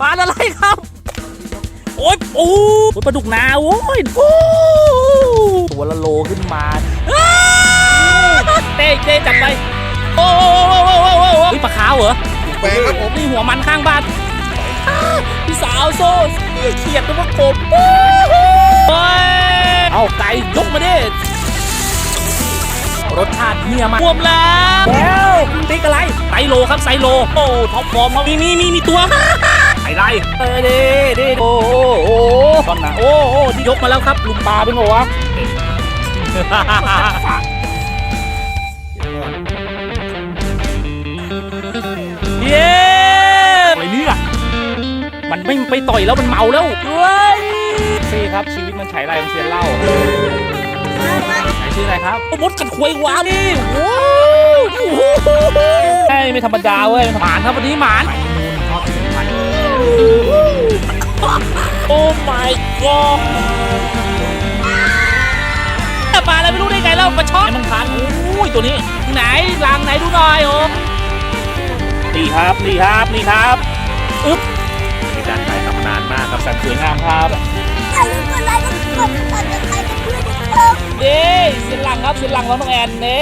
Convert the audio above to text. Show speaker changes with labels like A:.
A: ปลาอะไรครับ โอ๊ยโอ้โอ้ยปลาดุกนาโอ้ยโอ้ตัวละโลขึ้นมาอ้าเต้เต้จับไป โอ้โหโอ้โหโอ้โหโอ้โหนี่ปลาขาวเหรอ
B: แปลงครับผม
A: นี่หัวมันข้างบ้านอ้าพี่สาวโซ่เขียดตัวกบเฮ้ยเอาไก่ยกมาดิรสชาติเมียมันรวมแล้วแล้วติ๊กอะไรไซโลครับไซโล โอ้ท็อปฟอร์มเขามีมีมีมีตัวไอ้ไร เออดีดีโอ้โหโอ้โหตอนน่ะโอ้โหที่ยกมาแล้วครับลุงปลาเป็นไงวะเย้อะไรเนี่ยมันไม่ไปต่อยแล้วมันเมาแล้วเฮ้ยพี่ครับชีวิตมันฉายไรของเซียนเหล่าไหนชื่ออะไรครับโอ้มดกัดควยว้าวนี่โอ้โหเฮ้ยไม่ธรรมดาเว้ยหมานครับวันนี้หมาน โอ้ my god ปลาอะไรไม่รู้ได้ไงเล่าปลาช่อนมันพันโอ้ยตัวนี้ไหนลางไหนดูหน่อยโอ้นี่ครับนี่ครับนี่ครับอึ๊บมีการถ่ายทำนานมากครับแสนสวยงามครับ
C: อย่าลืมกดไลค์กดติดตามกดติดตามเพื่อนๆนะครับ
A: เย้เสียนหลังครับเสียนหลังของน้องแอนเน่